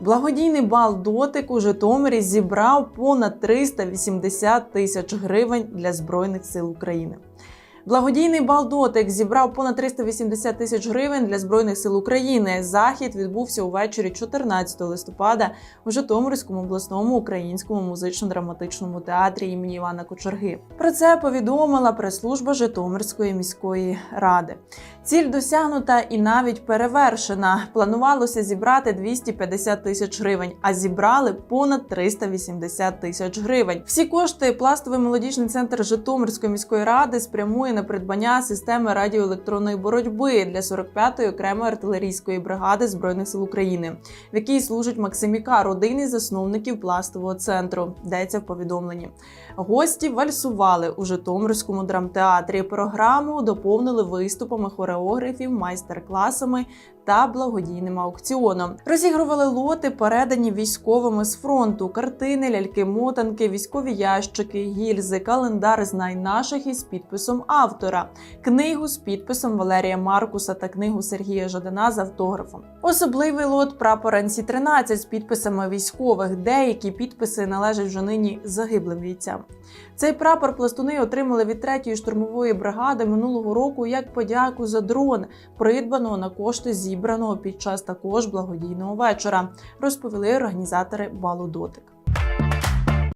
Благодійний бал дотик у Житомирі зібрав понад 380 тисяч гривень для Збройних сил України. Благодійний бал дотик зібрав понад 380 тисяч гривень для збройних сил України. Захід відбувся увечері 14 листопада у Житомирському обласному українському музично-драматичному театрі імені Івана Кочерги. Про це повідомила прес-служба Житомирської міської ради. Ціль досягнута і навіть перевершена. Планувалося зібрати 250 тисяч гривень, а зібрали понад 380 тисяч гривень. Всі кошти пластовий молодіжний центр Житомирської міської ради спрямує на придбання системи радіоелектронної боротьби для 45-ї окремої артилерійської бригади збройних сил України, в якій служить Максиміка, родини засновників пластового центру. Йдеться в повідомленні. Гості вальсували у Житомирському драмтеатрі. Програму доповнили виступами хореографів, майстер-класами та благодійним аукціоном. Розігрували лоти, передані військовими з фронту, картини, ляльки-мотанки, військові ящики, гільзи, календар знай наших із підписом автора, книгу з підписом Валерія Маркуса та книгу Сергія Жадана з автографом. Особливий лот прапор НСі-13 з підписами військових. Деякі підписи належать вже нині загиблим бійцям. Цей прапор пластуни отримали від 3-ї штурмової бригади минулого року як подяку за дрон, придбаного на кошти зібраного під час також благодійного вечора, розповіли організатори балу дотик.